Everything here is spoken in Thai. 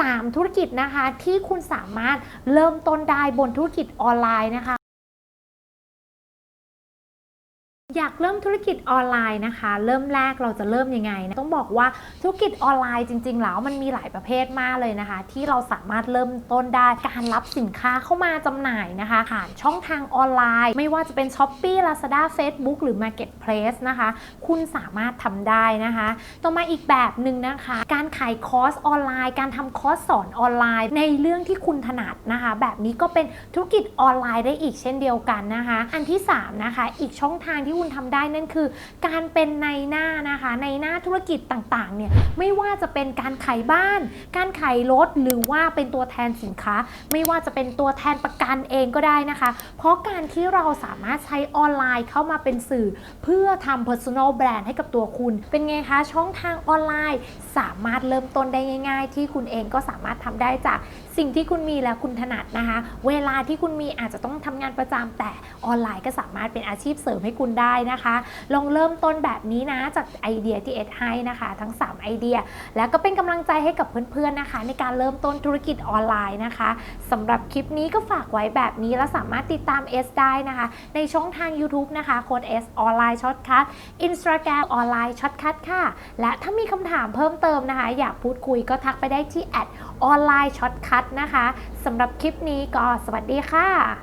3 ธุรกิจนะคะที่คุณสามารถเริ่มต้นได้บนธุรกิจออนไลน์นะคะ อยากเริ่มธุรกิจออนไลน์นะคะ เริ่มแรกเราจะเริ่มยังไงนะต้องบอกว่าธุรกิจออนไลน์จริง ๆ แล้วมันมีหลายประเภทมากเลยนะคะ ที่เราสามารถเริ่มต้นได้การรับสินค้าเข้ามาจำหน่ายนะคะผ่านช่องทางออนไลน์ ไม่ว่าจะเป็น s h อ p e e Lazada Facebook หรือ Marketplace นะคะ คุณสามารถทำได้นะคะต่อมาอีกแบบหนึ่งนะคะ การขายคอร์สออนไลน์ การทำคอร์สสอนออนไลน์ ในเรื่องที่คุณถนัดนะคะ แบบนี้ก็เป็นธุรกิจออนไลน์ได้อีกเช่นเดียวกันนะคะ อันที่3นะคะอีกช่องทางที่คุณทำได้นั่นคือ การเป็นในหน้านะคะ ในหน้าธุรกิจต่างๆเนี่ยไม่ว่าจะเป็นการขายบ้าน การขายรถหรือว่าเป็นตัวแทนสินค้า ไม่ว่าจะเป็นตัวแทนประกันเองก็ได้นะคะ เพราะการที่เราสามารถใช้ออนไลน์เข้ามาเป็นสื่อ เพื่อทำ personal brand ให้กับตัวคุณ เป็นไงคะ ช่องทางออนไลน์ สามารถเริ่มต้นได้ง่าย ๆ ที่คุณเองก็สามารถทำได้จากสิ่งที่คุณมีและคุณถนัดนะคะ เวลาที่คุณมีอาจจะต้องทำงานประจำแต่ออนไลน์ก็สามารถเป็นอาชีพเสริมให้คุณได้นะคะ ลองเริ่มต้นแบบนี้นะจากไอเดียที่เอ็ดให้นะคะ ทั้ง 3 ไอเดีย แล้วก็เป็นกำลังใจให้กับเพื่อนๆนะคะ ในการเริ่มต้นธุรกิจออนไลน์นะคะสำหรับคลิปนี้ก็ฝากไว้แบบนี้แล้วสามารถติดตาม S ได้นะคะ ในช่องทาง YouTube นะคะโค้ด S อสออนไลน์ช็อตคัท Instagram ออนไลน์ช็อตคัทค่ะ และถ้ามีคำถามเพิ่มเติมนะคะ อยากพูดคุยก็ทักไปได้ที่แอดออนไลน์ช็อตคัทนะคะสำหรับคลิปนี้ก็สวัสดีค่ะ